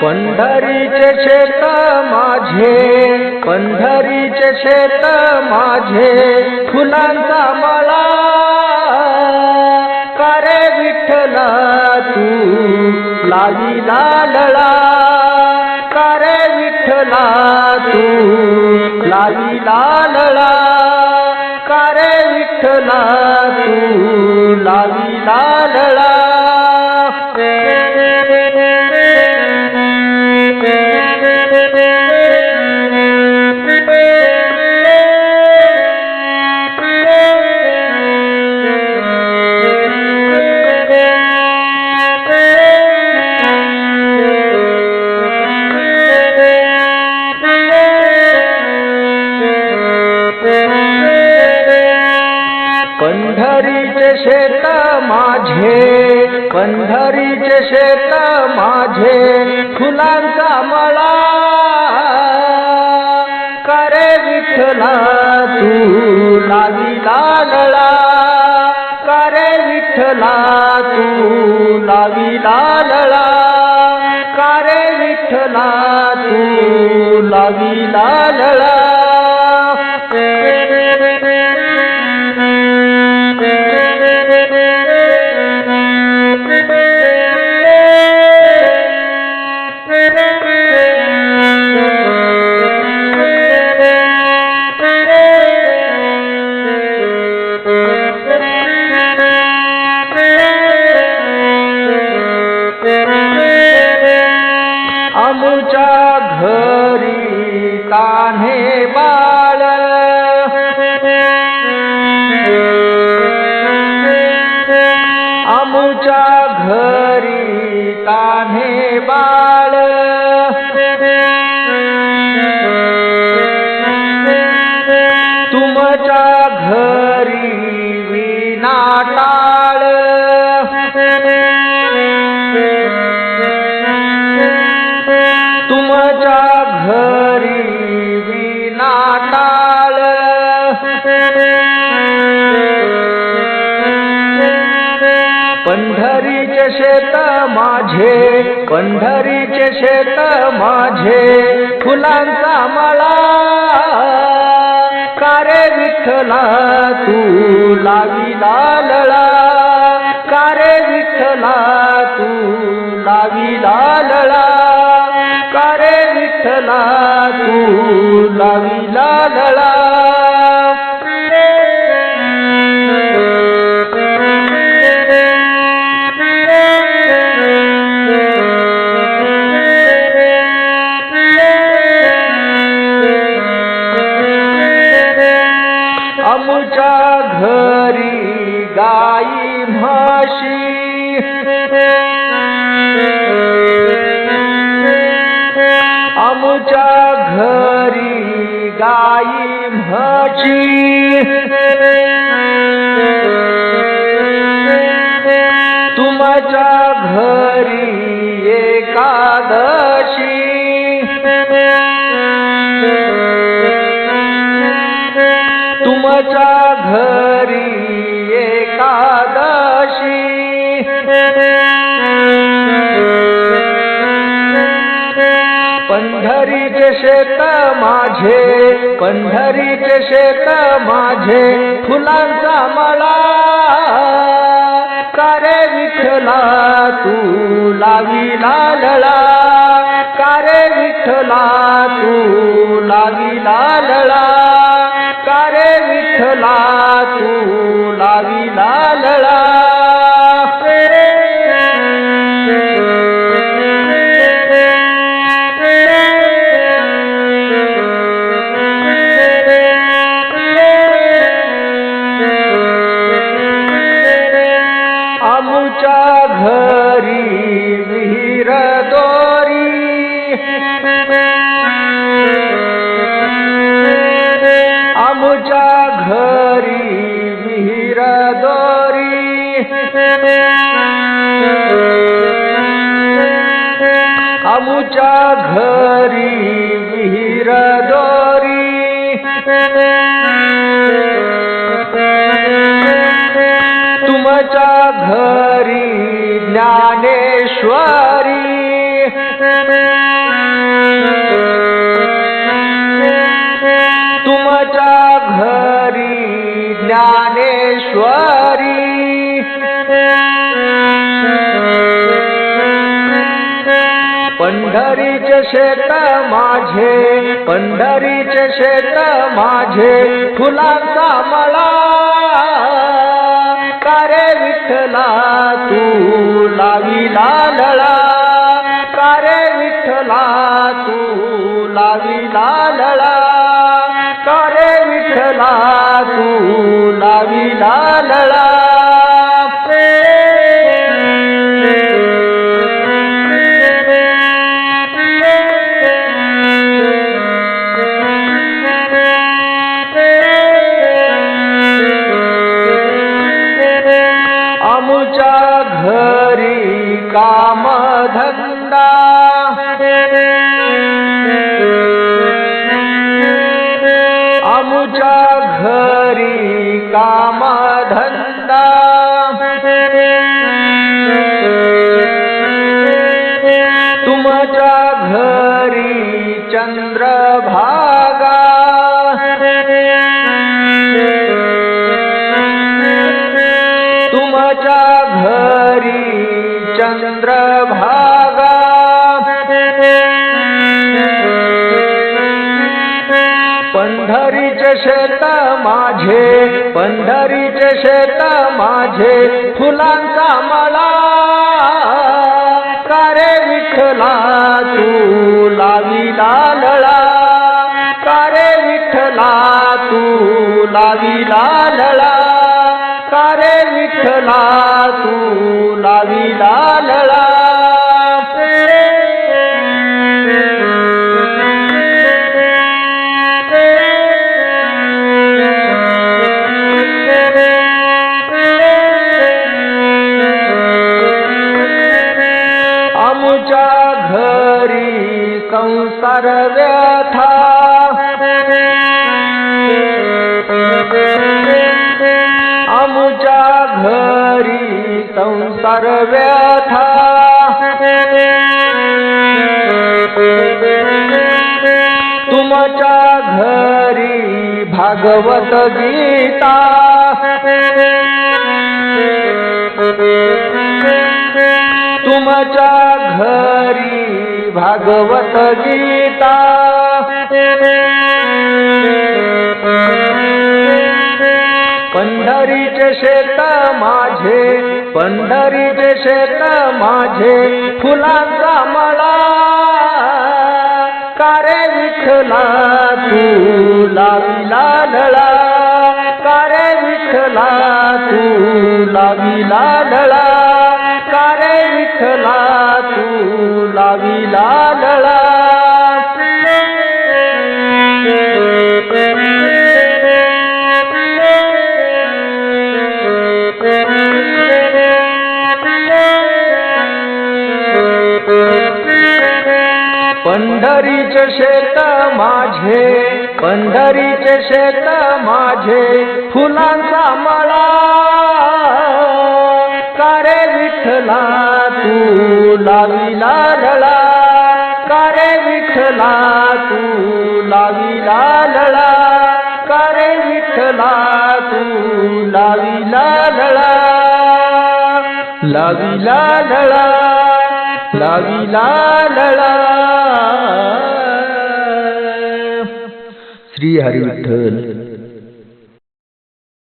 पंढरीचे शेत माझे पंढरीचे शेत माझे फुलांचा मळा. करे विठ्ठला तू लावी लालळा करे विठ्ठला तू लावी लालळा करे विठ्ठला तू लावी लालळा पंढरीचे शेत माझे फुलांचा मळा. करे विठला तू लावी लालळा करे विठला तू लावी लालळा करे विठला तू लावी लालळा टाळ तुमच्या घरी विना टाळ पंढरीचे शेत माझे पंढरीचे शेत माझे फुलांचा मळा विठ्ठला तू लावी लालळा. कारे विठ्ठला तू लावी का कारे विठ्ठला तू लाविला लळा आमच्या घरी गाई म्हशी. तुमच्या घरी एकादशी. तुमच्या घरी पंढरीचे शेत माझे फुलांचा मळा. कारे विठला तू लावी लालळा कारे विठला तू लावी लालळा कारे विठला तू लावी लालळा घरी विहीर दोरी तुमच्या घरी ज्ञानेश्वरी. तुमच्या घरी ज्ञानेश्वरी. पंढरीचे शेत माझे पंढरीचे शेत माझे फुलांचा मळा. कारे विठ्ठला तू लाविला लळा? कारे विठ्ठला तू लाविला लळा? कारे विठ्ठला तू लाविला लळा? चंद्रभागा पंढरीचे शेत माझे पंढरीचे शेत माझे फुलांचा मला कारे विठला तू लाविला लळा? कारे विठला तू लाविला लळा? विठ्ठला तू लाविला लळा आमुच्या घरी संसार व्यथा. संसार व्यथा तुमच्या घरी भागवत गीता. तुमच्या घरी भागवत गीता. पंढरीचे शेत माझे पंढरीचे शेत माझे फुलांचा मळा. कारे विठला तू लाविला लळा? कारे विठला तू लाविला लळा? कारे विठला तू लाविला लळा? पंढरीचे शेत माझे पंढरीचे शेत माझे फुलांचा मळा. कारे विठला तू लाविला लळा? कारे विठला तू लाविला लळा? कारे विठला तू लाविला लळा? लाविला लळा लाविला लळा. श्री हरी विठ्ठल